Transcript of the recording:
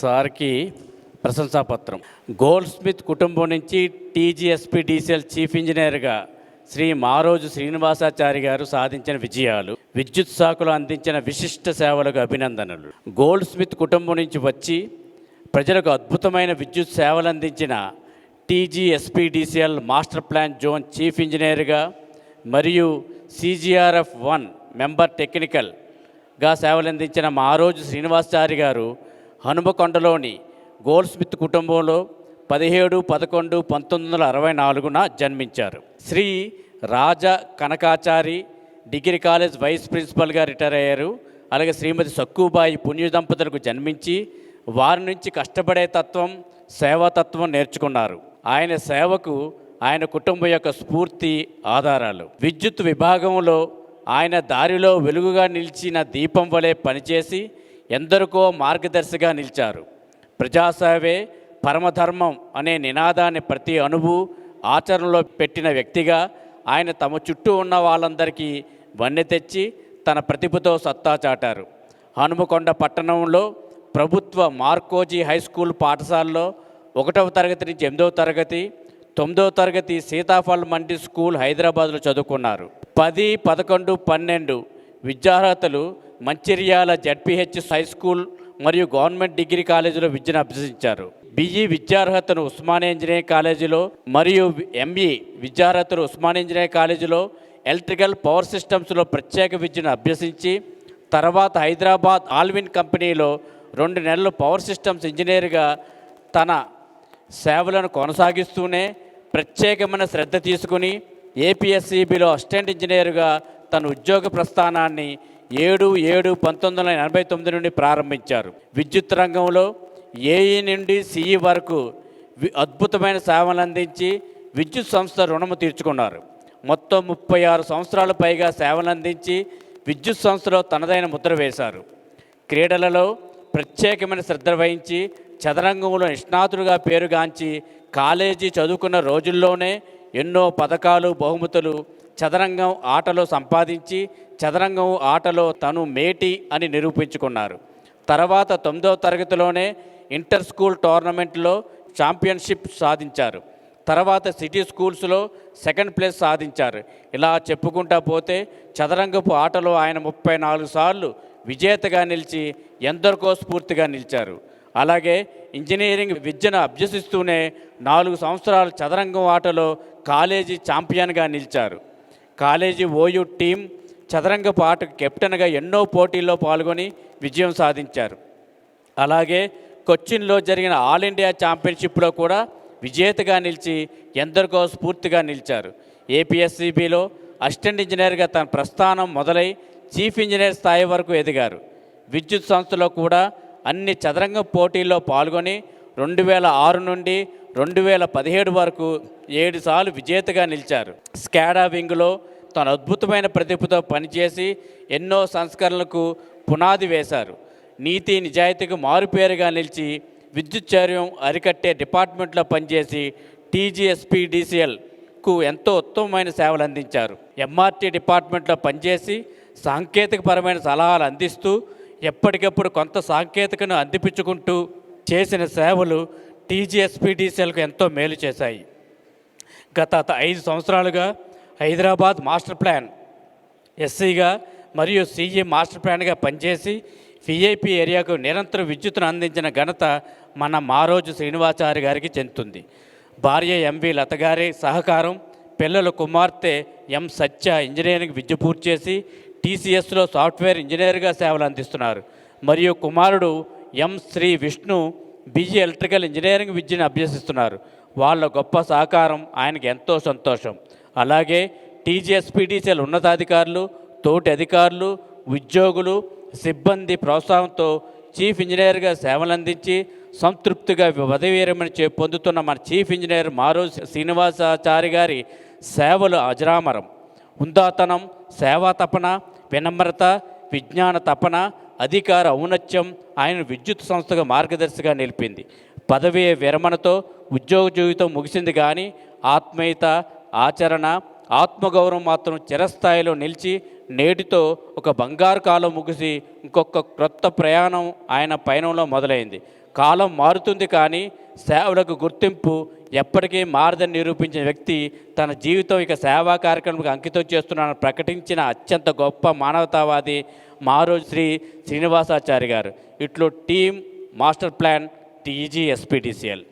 సార్కి ప్రశంసాపత్రం. Gold Smith కుటుంబం నుంచి టీజీఎస్పీ డీసీఎల్ చీఫ్ ఇంజనీర్గా శ్రీ మారోజు శ్రీనివాసాచారి గారు సాధించిన విజయాలు విద్యుత్ శాఖలో అందించిన విశిష్ట సేవలకు అభినందనలు. గోల్డ్ స్మిత్ కుటుంబం నుంచి వచ్చి ప్రజలకు అద్భుతమైన విద్యుత్ సేవలు అందించిన TGSPDCL master plan zone chief ఇంజనీర్గా మరియు సిజిఆర్ఎఫ్ వన్ మెంబర్ టెక్నికల్గా సేవలందించిన మారోజు శ్రీనివాసాచారి గారు హనుమకొండలోని గోల్స్మిత్ కుటుంబంలో పదిహేడు పదకొండు పంతొమ్మిది వందల అరవై నాలుగున జన్మించారు. Shri Raja Kanakachari degree college vice ప్రిన్సిపల్గా retire అయ్యారు. అలాగే శ్రీమతి సక్కుబాయి పుణ్య దంపతులకు జన్మించి వారి నుంచి కష్టపడే తత్వం సేవాతత్వం నేర్చుకున్నారు. ఆయన సేవకు ఆయన కుటుంబం యొక్క స్ఫూర్తి ఆధారాలు. విద్యుత్ విభాగంలో ఆయన దారిలో వెలుగుగా నిలిచిన దీపం వలె పనిచేసి ఎందరికో మార్గదర్శిగా నిలిచారు. ప్రజాసేవే పరమధర్మం అనే నినాదాన్ని ప్రతి అణువు ఆచరణలో పెట్టిన వ్యక్తిగా ఆయన తమ చుట్టూ ఉన్న వాళ్ళందరికీ వన్నె తెచ్చి తన ప్రతిభతో సత్తా చాటారు. హనుమకొండ పట్టణంలో ప్రభుత్వ మార్కోజీ హై స్కూల్ పాఠశాలలో ఒకటవ తరగతి నుంచి ఎనిమిదవ తరగతి తొమ్మిదవ తరగతి సీతాఫల్ మండి స్కూల్ హైదరాబాద్లో చదువుకున్నారు. పది పదకొండు పన్నెండు విద్యార్హతలు మంచిర్యాల జడ్పిహెచ్ హై స్కూల్ మరియు గవర్నమెంట్ డిగ్రీ కాలేజీలో విద్యను అభ్యసించారు. బిఈ విద్యార్హతను ఉస్మానియా ఇంజనీరింగ్ కాలేజీలో మరియు ఎంఈ విద్యార్హతను ఉస్మానియా ఇంజనీరింగ్ కాలేజీలో ఎలక్ట్రికల్ పవర్ సిస్టమ్స్లో ప్రత్యేక విద్యను అభ్యసించి తర్వాత హైదరాబాద్ ఆల్విన్ కంపెనీలో రెండు నెలలు పవర్ సిస్టమ్స్ ఇంజనీర్గా తన సేవలను కొనసాగిస్తూనే ప్రత్యేకమైన శ్రద్ధ తీసుకుని ఏపీఎస్సిబిలో అసిస్టెంట్ ఇంజనీర్గా తన ఉద్యోగ ప్రస్థానాన్ని ఏడు ఏడు పంతొమ్మిది వందల ఎనభై తొమ్మిది నుండి ప్రారంభించారు. విద్యుత్ రంగంలో ఏఈ నుండి సిఈ వరకు అద్భుతమైన సేవలు అందించి విద్యుత్ సంస్థ రుణము తీర్చుకున్నారు. మొత్తం ముప్పై ఆరు సంవత్సరాల పైగా సేవలు అందించి విద్యుత్ సంస్థలో తనదైన ముద్ర వేశారు. క్రీడలలో ప్రత్యేకమైన శ్రద్ధ వహించి చదరంగంలో నిష్ణాతుడుగా పేరుగాంచి కాలేజీ చదువుకున్న రోజుల్లోనే ఎన్నో పథకాలు బహుమతులు చదరంగం ఆటలో సంపాదించి చదరంగం ఆటలో తను మేటి అని నిరూపించుకున్నారు. తర్వాత తొమ్మిదవ తరగతిలోనే ఇంటర్ స్కూల్ టోర్నమెంట్లో ఛాంపియన్షిప్ సాధించారు. తర్వాత సిటీ స్కూల్స్లో సెకండ్ ప్లేస్ సాధించారు. ఇలా చెప్పుకుంటా పోతే చదరంగపు ఆటలో ఆయన ముప్పై నాలుగు సార్లు విజేతగా నిలిచి ఎందరికో స్ఫూర్తిగా నిలిచారు. అలాగే ఇంజనీరింగ్ విద్యను అభ్యసిస్తూనే నాలుగు సంవత్సరాలు చదరంగం ఆటలో కాలేజీ ఛాంపియన్గా నిలిచారు. కాలేజీ ఓయూ టీం చదరంగపు ఆటకు కెప్టెన్గా ఎన్నో పోటీల్లో పాల్గొని విజయం సాధించారు. అలాగే కొచ్చిన్లో జరిగిన ఆల్ ఇండియా ఛాంపియన్షిప్లో కూడా విజేతగా నిలిచి ఎందరికో స్ఫూర్తిగా నిలిచారు. ఏపీఎస్సిబిలో అసిస్టెంట్ ఇంజనీర్గా తన ప్రస్థానం మొదలై చీఫ్ ఇంజనీర్ స్థాయి వరకు ఎదిగారు. విద్యుత్ సంస్థలో కూడా అన్ని చదరంగ పోటీల్లో పాల్గొని రెండు వేల ఆరు నుండి రెండు వేల పదిహేడు వరకు ఏడు సార్లు విజేతగా నిలిచారు. స్కాడా వింగ్లో తన అద్భుతమైన ప్రతిభతో పనిచేసి ఎన్నో సంస్కరణలకు పునాది వేశారు. నీతి నిజాయితీకి మారుపేరుగా నిలిచి విద్యుత్ చర్యం అరికట్టే డిపార్ట్మెంట్లో పనిచేసి టీజీఎస్పీడీసీఎల్కు ఎంతో ఉత్తమమైన సేవలు అందించారు. ఎంఆర్టీ డిపార్ట్మెంట్లో పనిచేసి సాంకేతికపరమైన సలహాలు అందిస్తూ ఎప్పటికప్పుడు కొంత సాంకేతికను అందిపించుకుంటూ చేసిన సేవలు టీజీఎస్పీడీసీఎల్కు ఎంతో మేలు చేశాయి. గత ఐదు సంవత్సరాలుగా హైదరాబాద్ మాస్టర్ ప్లాన్ ఎస్సీగా మరియు సీఈ మాస్టర్ ప్లాన్గా పనిచేసి విఐపి ఏరియాకు నిరంతరం విద్యుత్తును అందించిన ఘనత మన మారోజు శ్రీనివాచారి గారికి చెందుతుంది. భార్య ఎంవి లత గారి సహకారం పిల్లల కుమార్తె ఎం సత్య ఇంజనీరింగ్ విద్య పూర్తి చేసి టీసీఎస్లో సాఫ్ట్వేర్ ఇంజనీర్గా సేవలు అందిస్తున్నారు. మరియు కుమారుడు ఎం శ్రీ విష్ణు బిజీ ఎలక్ట్రికల్ ఇంజనీరింగ్ విద్యను అభ్యసిస్తున్నారు. వాళ్ళ గొప్ప సహకారం ఆయనకి ఎంతో సంతోషం. అలాగే టీజీఎస్పీడీసీఎల్ ఉన్నతాధికారులు తోటి అధికారులు ఉద్యోగులు సిబ్బంది ప్రోత్సాహంతో చీఫ్ ఇంజనీర్గా సేవలందించి సంతృప్తిగా పదవి చే పొందుతున్న మన చీఫ్ ఇంజనీర్ మారో శ్రీనివాసాచారి గారి సేవలు అజరామరం. హుందాతనం సేవా తపన వినమ్రత విజ్ఞాన తపన అధికార ఔన్నత్యం ఆయన విద్యుత్ సంస్థగా మార్గదర్శిగా నిలిపింది. పదవీ విరమణతో ఉద్యోగ జీవితం ముగిసింది కానీ ఆత్మీయత ఆచరణ ఆత్మగౌరవం మాత్రం చిరస్థాయిలో నిలిచి నేటితో ఒక బంగారు కాలం ముగిసి ఇంకొక క్రొత్త ప్రయాణం ఆయన పయనంలో మొదలైంది. కాలం మారుతుంది కానీ సేవలకు గుర్తింపు ఎప్పటికీ మారదని నిరూపించిన వ్యక్తి తన జీవితం ఇక సేవా కార్యక్రమంకి అంకితం చేస్తున్నానని ప్రకటించిన అత్యంత గొప్ప మానవతావాది మారోజు శ్రీ శ్రీనివాసాచారి గారు. ఇట్లు team master plan TG SPTCL.